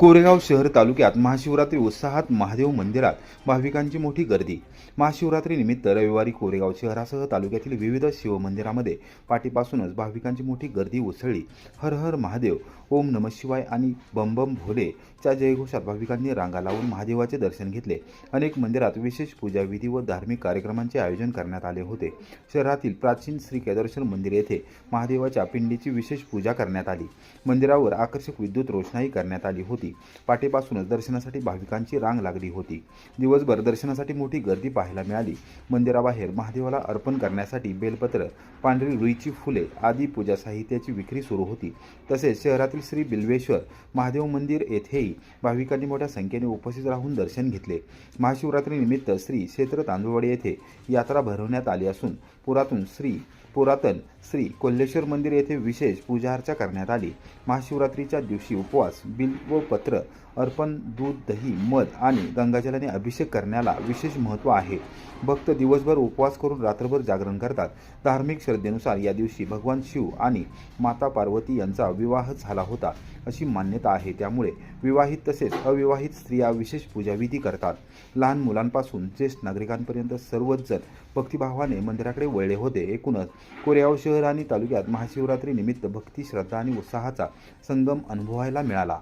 कोरेगाव शहर तालुक्यात महाशिवरात्री उत्साहात महादेव मंदिरात भाविकांची मोठी गर्दी. महाशिवरात्री निमित्त रविवारी कोरेगाव शहरासह तालुक्यातील विविध शिवमंदिरामध्ये पाठीपासूनच भाविकांची मोठी गर्दी उसळली. हर हर महादेव ओम नम शिवाय आणि बम बम भोले च्या जयघोषात भाविकांनी रांगा लावून महादेवाचे दर्शन घेतले. अनेक मंदिरात विशेष पूजा विधी व धार्मिक कार्यक्रमांचे आयोजन करण्यात आले होते. शहरातील प्राचीन श्री केदारेश्वर मंदिर येथे महादेवाच्या पिंडीची विशेष पूजा करण्यात आली. मंदिरावर आकर्षक विद्युत रोषणाई करण्यात आली होती. पाठीपासूनच दर्शनासाठी भाविकांची रांग लागली होती. दिवसभर दर्शनासाठी मोठी गर्दी पाहायला मिळाली. मंदिराबाहेर महादेवाला अर्पण करण्यासाठी बेलपत्र पांढरी रुईची फुले आदी पूजा साहित्याची विक्री सुरू होती. तसेच शहरातील श्री बिल्वेश्वर महादेव मंदिर येथेही भाविकांनी मोठ्या संख्येने उपस्थित राहून दर्शन घेतले. महाशिवरात्रीनिमित्त श्री क्षेत्र तांदुळवाडी येथे यात्रा भरवण्यात आली असून पुरातून श्री पुरातन श्री कोल्हेश्वर मंदिर येथे विशेष पूजा अर्चा करण्यात आली. महाशिवरात्रीच्या दिवशी उपवास बिल व पत्र अर्पण दूध दही मध आणि गंगाजलाने अभिषेक करण्याला विशेष महत्त्व आहे. भक्त दिवसभर उपवास करून रात्रभर जागरण करतात. धार्मिक श्रद्धेनुसार या दिवशी भगवान शिव आणि माता पार्वती यांचा विवाह झाला होता अशी मान्यता आहे. त्यामुळे विवाहित तसेच अविवाहित स्त्रिया विशेष पूजाविधी करतात. लहान मुलांपासून ज्येष्ठ नागरिकांपर्यंत सर्वच जण भक्तिभावाने मंदिराकडे वळले होते. एकूणच कोरेगाव शहर आणि तालुक्यात महाशिवरात्री निमित्त भक्ती श्रद्धा आणि उत्साहाचा संगम अनुभवायला मिळाला.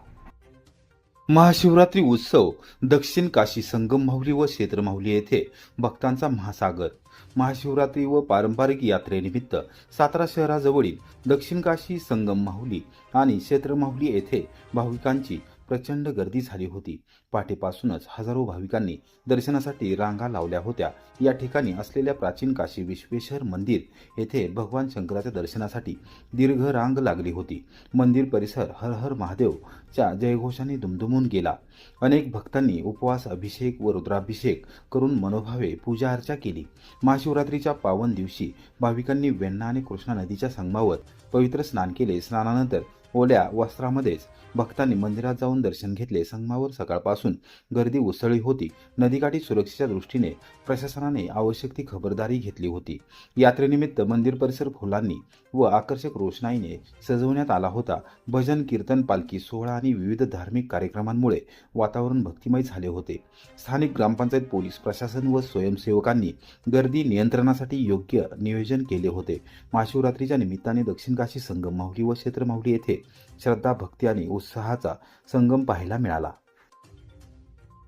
महाशिवरात्री उत्सव दक्षिण काशी संगम माहुली व क्षेत्र माहुली येथे भक्तांचा महासागर. महाशिवरात्री व पारंपरिक यात्रेनिमित्त सातारा शहराजवळील दक्षिण काशी संगम माहुली आणि क्षेत्र माहुली येथे भाविकांची प्रचंड गर्दी झाली होती. पहाटेपासूनच हजारो भाविकांनी दर्शनासाठी रांगा लावल्या होत्या. या ठिकाणी असलेल्या प्राचीन काशी विश्वेश्वर मंदिर येथे भगवान शंकराच्या दर्शनासाठी दीर्घ रांग लागली होती. मंदिर परिसर हर हर महादेवच्या जयघोषाने दुमदुमून गेला. अनेक भक्तांनी उपवास अभिषेक व रुद्राभिषेक करून मनोभावे पूजा अर्चा केली. महाशिवरात्रीच्या पावन दिवशी भाविकांनी वेण्णा आणि कृष्णा नदीच्या संगमावर पवित्र स्नान केले. स्नानानंतर ओल्या वस्त्रामध्येच भक्तांनी मंदिरात जाऊन दर्शन घेतले. संगमावर सकाळपासून गर्दी उसळली होती. नदीकाठी सुरक्षेच्या दृष्टीने प्रशासनाने आवश्यक ती खबरदारी घेतली होती. यात्रेनिमित्त मंदिर परिसर फुलांनी व आकर्षक रोषणाईने सजवण्यात आला होता. भजन कीर्तन पालखी सोहळा आणि विविध धार्मिक कार्यक्रमांमुळे वातावरण भक्तिमय झाले होते. स्थानिक ग्रामपंचायत पोलीस प्रशासन व स्वयंसेवकांनी गर्दी नियंत्रणासाठी योग्य नियोजन केले होते. महाशिवरात्रीच्या निमित्ताने दक्षिण काशी संगम माहुली व क्षेत्र माहुली येथे श्रद्धा भक्ती आणि उत्साहाचा संगम पाहायला मिळाला.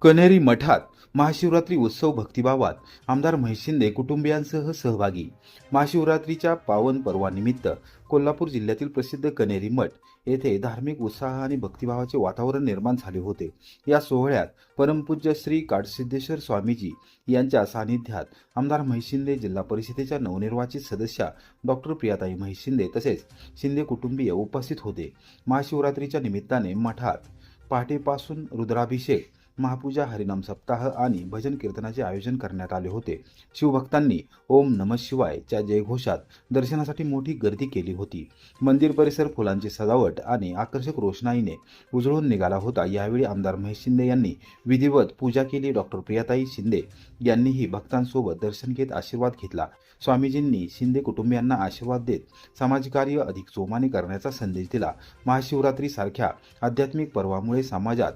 कनेरी मठात महाशिवरात्री उत्सव भक्तिभावात आमदार महेश शिंदे कुटुंबियांसह सहभागी. महाशिवरात्रीच्या पावन पर्वानिमित्त कोल्हापूर जिल्ह्यातील प्रसिद्ध कनेरी मठ येथे धार्मिक उत्साह आणि भक्तिभावाचे वातावरण निर्माण झाले होते. या सोहळ्यात परमपूज्य श्री काडसिद्धेश्वर स्वामीजी यांच्या सानिध्यात आमदार महेश शिंदे जिल्हा परिषदेच्या नवनिर्वाचित सदस्या डॉक्टर प्रियाताई महेश शिंदे तसेच शिंदे कुटुंबीय उपस्थित होते. महाशिवरात्रीच्या निमित्ताने मठात पहाटेपासून रुद्राभिषेक महापूजा हरिनाम सप्ताह आणि भजन कीर्तनाचे आयोजन करण्यात आले होते. शिवभक्तांनी ओम नम शिवायच्या जयघोषात दर्शनासाठी मोठी गर्दी केली होती. मंदिर परिसर फुलांची सजावट आणि आकर्षक रोषणाईने उजळून निघाला होता. यावेळी आमदार महेश शिंदे यांनी विधिवत पूजा केली. डॉक्टर प्रियाताई शिंदे यांनीही भक्तांसोबत दर्शन घेत आशीर्वाद घेतला. स्वामीजींनी शिंदे कुटुंबियांना आशीर्वाद देत समाजकार्य अधिक जोमाने करण्याचा संदेश दिला. महाशिवरात्रीसारख्या आध्यात्मिक पर्वामुळे समाजात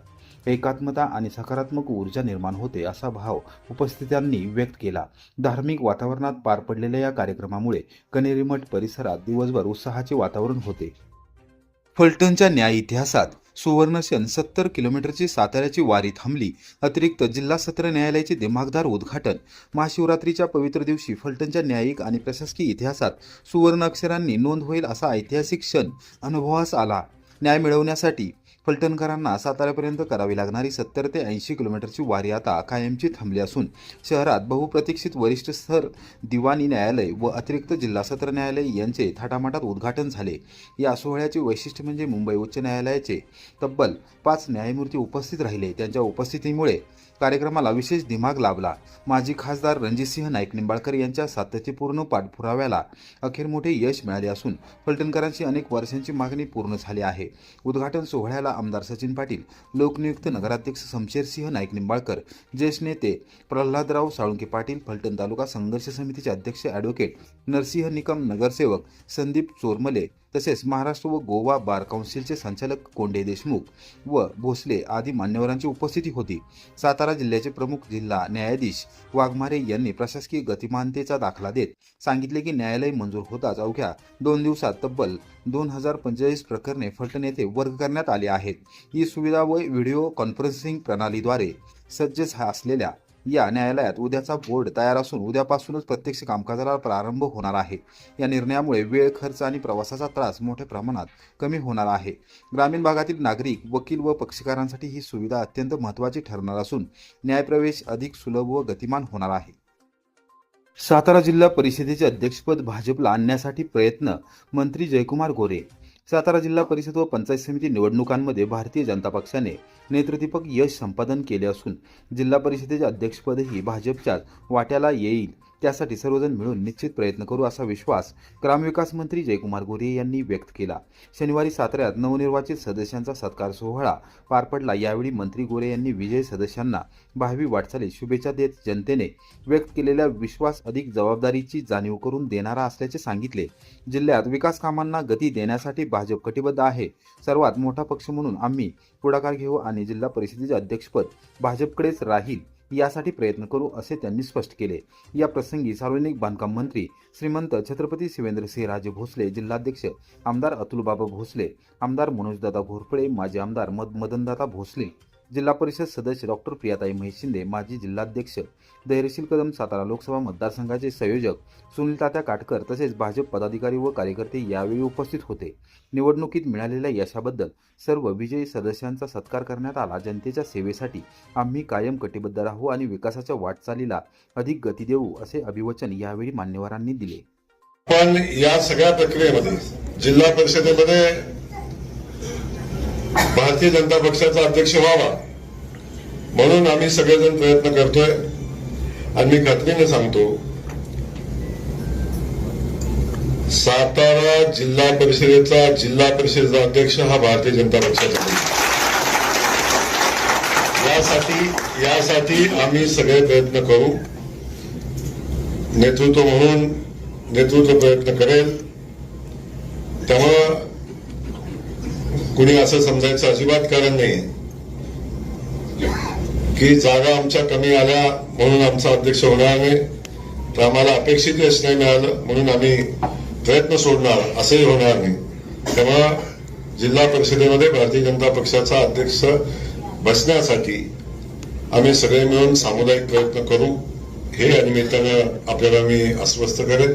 एकात्मता आणि सकारात्मक ऊर्जा निर्माण होते असा भाव उपस्थितांनी व्यक्त केला. धार्मिक वातावरणात पार पडलेल्या या कार्यक्रमामुळे कनेरीमठ परिसरात दिवसभर उत्साहाचे वातावरण होते. फलटणच्या न्याय इतिहासात सुवर्णक्षण सत्तर किलोमीटरची साताऱ्याची वारी थांबली. अतिरिक्त जिल्हा सत्र न्यायालयाचे दिमागदार उद्घाटन महाशिवरात्रीच्या पवित्र दिवशी फलटणच्या न्यायिक आणि प्रशासकीय इतिहासात सुवर्ण अक्षरांनी नोंद होईल असा ऐतिहासिक क्षण अनुभवास आला. न्याय मिळवण्यासाठी फलटणकरांना साताऱ्यापर्यंत करावी लागणारी सत्तर ते ऐंशी किलोमीटरची वारी आता कायमची थांबली असून शहरात बहुप्रतीक्षित वरिष्ठ स्तर दिवाणी न्यायालय व अतिरिक्त जिल्हा सत्र न्यायालय यांचे थाटामाटात उद्घाटन झाले. या सोहळ्याचे वैशिष्ट्य म्हणजे मुंबई उच्च न्यायालयाचे तब्बल पाच न्यायमूर्ती उपस्थित राहिले. त्यांच्या उपस्थितीमुळे कार्यक्रमाला विशेष दिमाग लाभला. माजी खासदार रणजितसिंह नाईक निंबाळकर यांच्या सातत्यपूर्ण पाठपुराव्याला अखेर मोठे यश मिळाले असून फलटणकरांची अनेक वर्षांची मागणी पूर्ण झाली आहे. उद्घाटन सोहळ्याला आमदार सचिन पाटील लोकनियुक्त नगराध्यक्ष शमशेरसिंह नाईक निंबाळकर ज्येष्ठ नेते प्रल्हादराव साळुंके पाटील फलटण तालुका संघर्ष समितीचे अध्यक्ष ॲडव्होकेट नरसिंह निकम नगरसेवक संदीप चोरमले तसेच महाराष्ट्र व गोवा बार काउन्सिलचे संचालक कोंडे देशमुख व भोसले आदी मान्यवरांची उपस्थिती होती. सातारा जिल्ह्याचे प्रमुख जिल्हा न्यायाधीश वाघमारे यांनी प्रशासकीय गतिमानतेचा दाखला देत सांगितले की न्यायालय मंजूर होताच अवघ्या दोन दिवसात तब्बल दोन हजार पंचेचाळीस प्रकरणे फलटण येथे वर्ग करण्यात आली आहेत. ही सुविधा व व्हिडिओ कॉन्फरन्सिंग प्रणालीद्वारे सज्ज असलेल्या या न्यायालयात उद्याचा बोर्ड तयार असून उद्यापासूनच प्रत्यक्ष कामकाजाला प्रारंभ होणार आहे. या निर्णयामुळे वेळ खर्च आणि प्रवासाचा त्रास मोठ्या प्रमाणात कमी होणार आहे. ग्रामीण भागातील नागरिक वकील व पक्षकारांसाठी ही सुविधा अत्यंत महत्त्वाची ठरणार असून न्यायप्रवेश अधिक सुलभ व गतिमान होणार आहे. सातारा जिल्हा परिषदेचे अध्यक्षपद भाजपला आणण्यासाठी प्रयत्न मंत्री जयकुमार गोरे सातारा जिल्हा परिषद व पंचायत समिती निवडणुकांमध्ये भारतीय जनता पक्षाने नेतृत्वपक यश संपादन केले असून जिल्हा परिषदेचे अध्यक्षपदही भाजपच्याच वाट्याला येईल. त्यासाठी सर्वजण मिळून निश्चित प्रयत्न करू असा विश्वास ग्रामविकास मंत्री जयकुमार गोरे यांनी व्यक्त केला. शनिवारी साताऱ्यात नवनिर्वाचित सदस्यांचा सत्कार सोहळा पार पडला. यावेळी मंत्री गोरे यांनी विजयी सदस्यांना भावी वाटचालीस शुभेच्छा देत जनतेने व्यक्त केलेला विश्वास अधिक जबाबदारीची जाणीव करून देणारा असल्याचे सांगितले. जिल्ह्यात विकास कामांना गती देण्यासाठी भाजप कटिबद्ध आहे. सर्वात मोठा पक्ष म्हणून आम्ही पुढाकार घेऊ आणि जिल्हा परिषदेचे अध्यक्षपद भाजपकडेच राहील. यासाठी प्रयत्न करू असे त्यांनी स्पष्ट केले. या प्रसंगी सार्वजनिक बांधकाम मंत्री श्रीमंत छत्रपती शिवेंद्रसिंहराजे भोसले जिल्हाध्यक्ष आमदार अतुलबाबा भोसले आमदार मनोजदादा घोरपडे माजी आमदार मद मदनदादा भोसले जिल्हा परिषद सदस्य डॉक्टर प्रियाताई महेश शिंदे माजी जिल्हाध्यक्ष धैर्यशील कदम सातारा लोकसभा मतदारसंघाचे संयोजक सुनील तात्या काटकर तसेच भाजप पदाधिकारी व कार्यकर्ते यावेळी उपस्थित होते. निवडणुकीत मिळालेल्या यशाबद्दल सर्व विजयी सदस्यांचा सत्कार करण्यात आला. जनतेच्या सेवेसाठी आम्ही कायम कटिबद्ध राहू आणि विकासाच्या वाटचालीला अधिक गती देऊ असे अभिवचन यावेळी मान्यवरांनी दिले. पण या सगळ्या प्रक्रियेमध्ये जिल्हा परिषदेमध्ये भारतीय जनता पक्षाचा अध्यक्ष व्हावा. म्हणून आम्ही सगळेजण प्रयत्न करतोय. आणि मी खात्रीने सांगतो सातारा जिल्हा परिषदेचा जिल्हा परिषदेचा अध्यक्ष हा भारतीय जनता पक्षाचा आहे. यासाठी यासाठी आम्ही सगळे प्रयत्न करू. नेतृत्व म्हणून नेतृत्व प्रयत्न करेल. त्यामुळं कुणी असं समजायचं अजिबात कारण नाही की जागा आमच्या कमी आल्या म्हणून आमचा अध्यक्ष होणार नाही. तर आम्हाला अपेक्षित यश नाही मिळालं म्हणून आम्ही प्रयत्न सोडणार असंही होणार नाही. तेव्हा जिल्हा परिषदेमध्ये भारतीय जनता पक्षाचा अध्यक्ष बसण्यासाठी आम्ही सगळे मिळून सामुदायिक प्रयत्न करू. हे या निमित्तानं आपल्याला मी अस्वस्थ करेन.